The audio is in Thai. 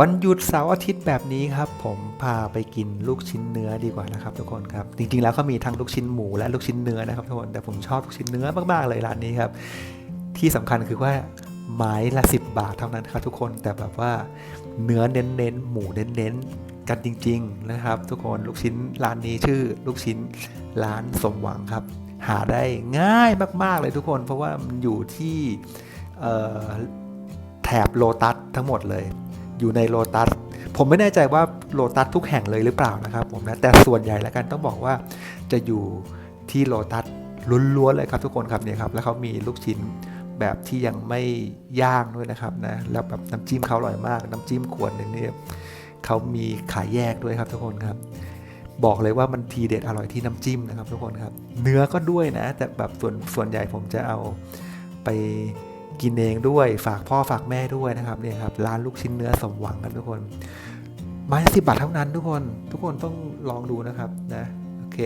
วันหยุดเสาร์อาทิตย์แบบนี้ครับ ผมพาไปกินลูกชิ้นเนื้อดีกว่านะครับ ทุกคนครับ จริงๆแล้วเขามีทั้งลูกชิ้นหมูและลูกชิ้นเนื้อนะครับทุกคนแต่ผมชอบลูกชิ้นเนื้อมากๆเลยร้านนี้ครับ ที่สำคัญคือว่าไม้ละ 10 บาทเท่านั้นครับทุกคนแต่แบบว่าเนื้อเน้นๆหมูเน้นๆกันจริง ๆนะครับ ทุกคนลูกชิ้นร้านนี้ชื่อลูกชิ้นร้านสมหวังครับ หาได้ง่ายมากๆเลยทุกคน เพราะว่ามันอยู่ที่แถบโลตัสทั้งหมดเลย อยู่ในโลตัสผมไม่แน่ใจว่าโลตัสทุกแห่งเลยหรือเปล่านะครับผมนะแต่ส่วนใหญ่แล้วกันต้องบอกว่าจะอยู่ที่โลตัสล้วนๆเลยครับทุกคนครับเนี่ยครับแล้วเขามีลูกชิ้นแบบที่ยังไม่ย่างด้วยนะครับนะแล้วแบบน้ำจิ้มเขาอร่อยมาก น้ำจิ้มขวดหนึ่งเนี่ยเขามีขายแยกด้วยครับทุกคนครับบอกเลยว่ามันทีเด็ดอร่อยที่น้ำจิ้มนะครับทุกคนครับ เนื้อก็ด้วยนะ แต่แบบส่วนส่วนใหญ่ผมจะเอาไป กินเองด้วยฝากพ่อฝากแม่ด้วยนะครับเนี่ยครับร้านลูกชิ้นเนื้อสมหวังครับทุกคนไม้สิบบาทเท่านั้นทุกคน ทุกคนต้องลองดูนะครับนะโอเค